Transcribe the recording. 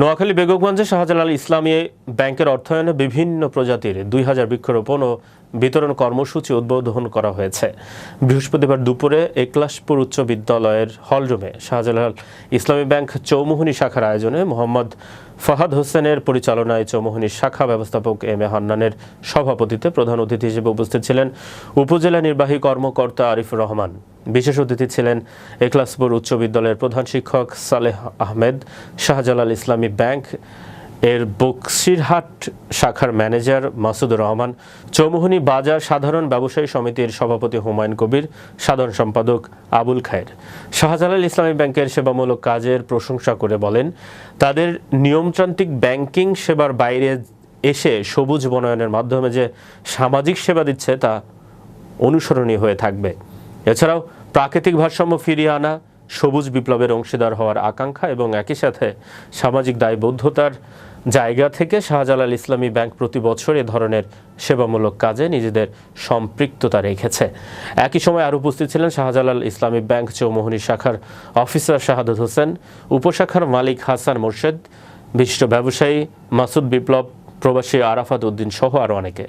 নোয়াখালী বেগমগঞ্জে শাহজালাল ইসলামী ব্যাংকের অর্থায়নে বিভিন্ন প্রজাতির দুই হাজার বৃক্ষরোপণ ও বিতরণ কর্মসূচি উদ্বোধন করা হয়েছে। বৃহস্পতিবার দুপুরে একলাশপুর উচ্চ বিদ্যালয়ের হলরুমে শাহজালাল ইসলামী ব্যাংক চৌমুহনী শাখার আয়োজনে মোহাম্মদ ফাহাদ হোসেনের পরিচালনায় চৌমুহনী শাখা ব্যবস্থাপক এম এ হান্নানের সভাপতিতে প্রধান অতিথি হিসেবে উপস্থিত ছিলেন উপজেলা নির্বাহী কর্মকর্তা আরিফুর রহমান। বিশেষ অতিথি ছিলেন একলাসপুর উচ্চ বিদ্যালয়ের প্রধান শিক্ষক সালেহ আহমেদ, শাহজালাল ইসলামী ব্যাংক এর বক্সিরহাট শাখার ম্যানেজার মাসুদুর রহমান, চৌমুহনী বাজার সাধারণ ব্যবসায়ী সমিতির সভাপতি হুমায়ুন কবির, সাধারণ সম্পাদক আবুল খায়ের। শাহজালাল ইসলামী ব্যাংকের সেবামূলক কাজের প্রশংসা করে বলেন, তাদের নিয়মতান্ত্রিক ব্যাংকিং সেবার বাইরে এসে সবুজ বনায়নের মাধ্যমে যে সামাজিক সেবা দিচ্ছে তা অনুসরণীয় হয়ে থাকবে। এছাড়াও প্রাকৃতিক ভারসাম্য ফিরিয়ে আনা, সবুজ বিপ্লবের অংশীদার হওয়ার আকাঙ্ক্ষা এবং একই সাথে সামাজিক দায়বদ্ধতার জায়গা থেকে শাহজালাল ইসলামী ব্যাংক প্রতি বছর এ ধরনের সেবামূলক কাজে নিজেদের সম্পৃক্ততা রেখেছে। একই সময় আর উপস্থিত ছিলেন শাহজালাল ইসলামী ব্যাংক চৌমোহনী শাখার অফিসার শাহাদত হোসেন, উপশাখার মালিক হাসান মোর্শেদ, বিশিষ্ট ব্যবসায়ী মাসুদ বিপ্লব, প্রবাসী আরাফাত উদ্দিন সহ আরও অনেকে।